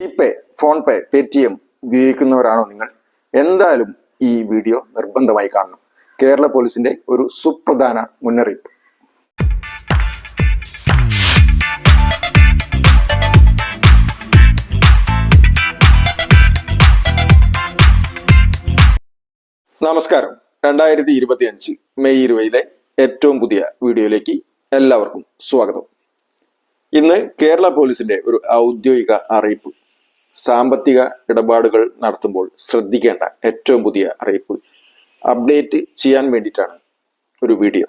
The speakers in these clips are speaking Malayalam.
GPay PhonePe Paytm ഉപയോഗിക്കുന്നവരാണോ നിങ്ങൾ? എന്തായാലും ഈ വീഡിയോ നിർബന്ധമായി കാണണം. കേരള പോലീസിന്റെ ഒരു സുപ്രധാന മുന്നറിയിപ്പ്. നമസ്കാരം. രണ്ടായിരത്തി ഇരുപത്തി അഞ്ച് മെയ് ഇരുപതിലെ ഏറ്റവും പുതിയ വീഡിയോയിലേക്ക് എല്ലാവർക്കും സ്വാഗതം. ഇന്ന് കേരള പോലീസിന്റെ ഒരു ഔദ്യോഗിക അറിയിപ്പ്. സാമ്പത്തിക ഇടപാടുകൾ നടത്തുമ്പോൾ ശ്രദ്ധിക്കേണ്ട ഏറ്റവും പുതിയ അറിയിപ്പ്. അപ്ഡേറ്റ് ചെയ്യാൻ വേണ്ടിയിട്ടാണ് ഒരു വീഡിയോ.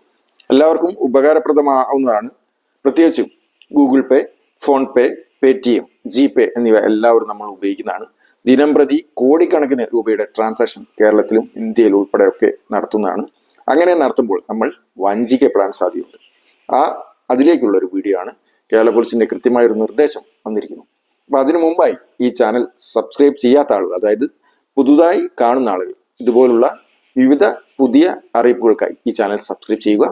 എല്ലാവർക്കും ഉപകാരപ്രദമാവുന്നതാണ്. പ്രത്യേകിച്ചും Google Pay PhonePe Paytm G Pay എന്നിവ എല്ലാവരും നമ്മൾ ഉപയോഗിക്കുന്നതാണ്. ദിനം പ്രതി കോടിക്കണക്കിന് രൂപയുടെ ട്രാൻസാക്ഷൻ കേരളത്തിലും ഇന്ത്യയിലും ഉൾപ്പെടെയൊക്കെ നടത്തുന്നതാണ്. അങ്ങനെ നടത്തുമ്പോൾ നമ്മൾ വഞ്ചിക്കപ്പെടാൻ സാധ്യതയുണ്ട്. ആ അതിലേക്കുള്ള ഒരു വീഡിയോ ആണ് കേരള പോലീസിന്റെ കൃത്യമായ ഒരു നിർദ്ദേശം വന്നിരിക്കുന്നു. അപ്പൊ അതിനു മുമ്പായി ഈ ചാനൽ സബ്സ്ക്രൈബ് ചെയ്യാത്ത ആളുകൾ അതായത് പുതുതായി കാണുന്ന ആളുകൾ ഇതുപോലുള്ള വിവിധ പുതിയ അറിയിപ്പുകൾക്കായി ഈ ചാനൽ സബ്സ്ക്രൈബ് ചെയ്യുക.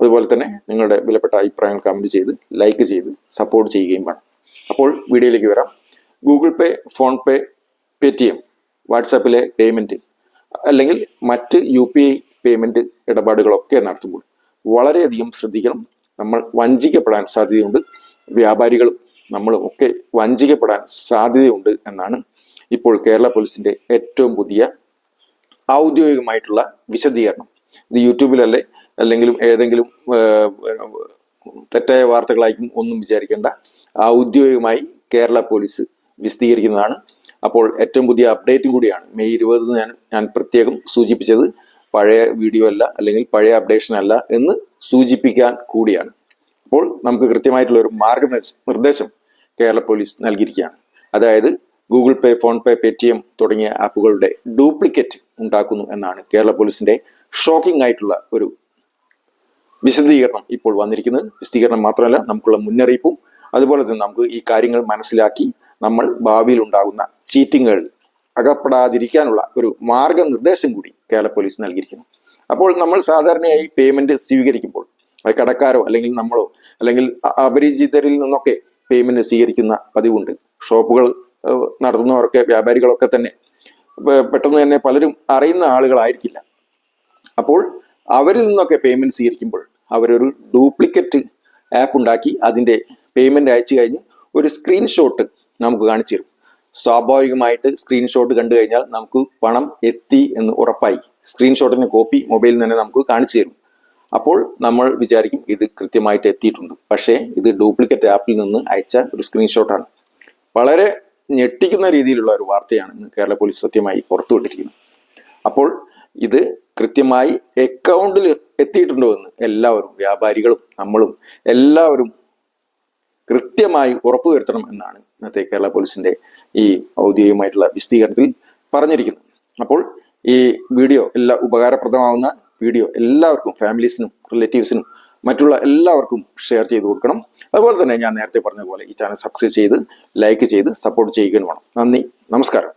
അതുപോലെ തന്നെ നിങ്ങളുടെ വിലപ്പെട്ട അഭിപ്രായങ്ങൾ കമന്റ് ചെയ്ത് ലൈക്ക് ചെയ്ത് സപ്പോർട്ട് ചെയ്യുകയും വേണം. അപ്പോൾ വീഡിയോയിലേക്ക് വരാം. ഗൂഗിൾ പേ PhonePe Paytm വാട്സാപ്പിലെ പേയ്മെന്റ് അല്ലെങ്കിൽ മറ്റ് യു പി ഐ പേയ്മെന്റ് ഇടപാടുകളൊക്കെ നടത്തുമ്പോൾ വളരെയധികം ശ്രദ്ധിക്കണം. നമ്മൾ വഞ്ചിക്കപ്പെടാൻ സാധ്യതയുണ്ട്. വ്യാപാരികളും നമ്മളും ഒക്കെ വഞ്ചിക്കപ്പെടാൻ സാധ്യതയുണ്ട് എന്നാണ് ഇപ്പോൾ കേരള പോലീസിന്റെ ഏറ്റവും പുതിയ ഔദ്യോഗികമായിട്ടുള്ള വിശദീകരണം. ഇത് യൂട്യൂബിലല്ലേ? അല്ലെങ്കിലും ഏതെങ്കിലും തെറ്റായ വാർത്തകളായിരിക്കും ഒന്നും വിചാരിക്കേണ്ട. ഔദ്യോഗികമായി കേരള പോലീസ് വിശദീകരിക്കുന്നതാണ്. അപ്പോൾ ഏറ്റവും പുതിയ അപ്ഡേറ്റും കൂടിയാണ്. മെയ് ഇരുപത് ഞാൻ ഞാൻ പ്രത്യേകം സൂചിപ്പിച്ചത് പഴയ വീഡിയോ അല്ല അല്ലെങ്കിൽ പഴയ അപ്ഡേഷൻ അല്ല എന്ന് സൂചിപ്പിക്കാൻ കൂടിയാണ്. അപ്പോൾ നമുക്ക് കൃത്യമായിട്ടുള്ള ഒരു മാർഗ നിർദ്ദേശം കേരള പോലീസ് നൽകിയിരിക്കുകയാണ്. അതായത് ഗൂഗിൾ പേ PhonePe Paytm തുടങ്ങിയ ആപ്പുകളുടെ ഡ്യൂപ്ലിക്കേറ്റ് ഉണ്ടാക്കുന്നു എന്നാണ് കേരള പോലീസിന്റെ ഷോക്കിംഗ് ആയിട്ടുള്ള ഒരു വിശദീകരണം ഇപ്പോൾ വന്നിരിക്കുന്നത്. വിശദീകരണം മാത്രമല്ല നമുക്കുള്ള മുന്നറിയിപ്പും അതുപോലെ തന്നെ നമുക്ക് ഈ കാര്യങ്ങൾ മനസ്സിലാക്കി നമ്മൾ ഭാവിയിൽ ഉണ്ടാകുന്ന ചീറ്റിങ്ങുകൾ അകപ്പെടാതിരിക്കാനുള്ള ഒരു മാർഗനിർദ്ദേശം കൂടി കേരള പോലീസ് നൽകിയിരിക്കുന്നു. അപ്പോൾ നമ്മൾ സാധാരണയായി പേയ്മെന്റ് സ്വീകരിക്കുമ്പോൾ കടക്കാരോ അല്ലെങ്കിൽ നമ്മളോ അല്ലെങ്കിൽ അപരിചിതരിൽ നിന്നൊക്കെ പേയ്മെന്റ് സ്വീകരിക്കുന്ന പതിവുണ്ട്. ഷോപ്പുകൾ നടത്തുന്നവരൊക്കെ വ്യാപാരികളൊക്കെ തന്നെ പെട്ടെന്ന് തന്നെ പലരും അറിയുന്ന ആളുകളായിരിക്കില്ല. അപ്പോൾ അവരിൽ നിന്നൊക്കെ പേയ്മെന്റ് സ്വീകരിക്കുമ്പോൾ അവരൊരു ഡ്യൂപ്ലിക്കറ്റ് ആപ്പ് ഉണ്ടാക്കി അതിന്റെ പേയ്മെന്റ് അയച്ചു കഴിഞ്ഞ് ഒരു സ്ക്രീൻഷോട്ട് നമുക്ക് കാണിച്ചു തരും. സ്വാഭാവികമായിട്ട് സ്ക്രീൻഷോട്ട് കണ്ടു കഴിഞ്ഞാൽ നമുക്ക് പണം എത്തി എന്ന് ഉറപ്പായി. സ്ക്രീൻഷോട്ടിന്റെ കോപ്പി മൊബൈലിൽ തന്നെ നമുക്ക് കാണിച്ചു തരും. അപ്പോൾ നമ്മൾ വിചാരിക്കും ഇത് കൃത്യമായിട്ട് എത്തിയിട്ടുണ്ട്. പക്ഷേ ഇത് ഡ്യൂപ്ലിക്കേറ്റ് ആപ്പിൽ നിന്ന് അയച്ച ഒരു സ്ക്രീൻഷോട്ടാണ് വളരെ ഞെട്ടിക്കുന്ന രീതിയിലുള്ള ഒരു വാർത്തയാണ് ഇന്ന് കേരള പോലീസ് സത്യമായി പുറത്തുവിട്ടിരിക്കുന്നത്. അപ്പോൾ ഇത് കൃത്യമായി അക്കൗണ്ടിൽ എത്തിയിട്ടുണ്ടോ എന്ന് എല്ലാവരും വ്യാപാരികളും നമ്മളും എല്ലാവരും കൃത്യമായി ഉറപ്പുവരുത്തണം എന്നാണ് ഇന്നത്തെ കേരള പോലീസിന്റെ ഈ ഔദ്യോഗികമായിട്ടുള്ള വിശദീകരണത്തിൽ പറഞ്ഞിരിക്കുന്നത്. അപ്പോൾ ഈ വീഡിയോ എല്ലാ ഉപകാരപ്രദമാവുന്ന വീഡിയോ എല്ലാവർക്കും ഫാമിലീസിനും റിലേറ്റീവ്സിനും മറ്റുള്ള എല്ലാവർക്കും ഷെയർ ചെയ്ത് കൊടുക്കണം. അതുപോലെ തന്നെ ഞാൻ നേരത്തെ പറഞ്ഞ പോലെ ഈ ചാനൽ സബ്സ്ക്രൈബ് ചെയ്ത് ലൈക്ക് ചെയ്ത് സപ്പോർട്ട് ചെയ്യുകയും വേണം. നന്ദി നമസ്കാരം.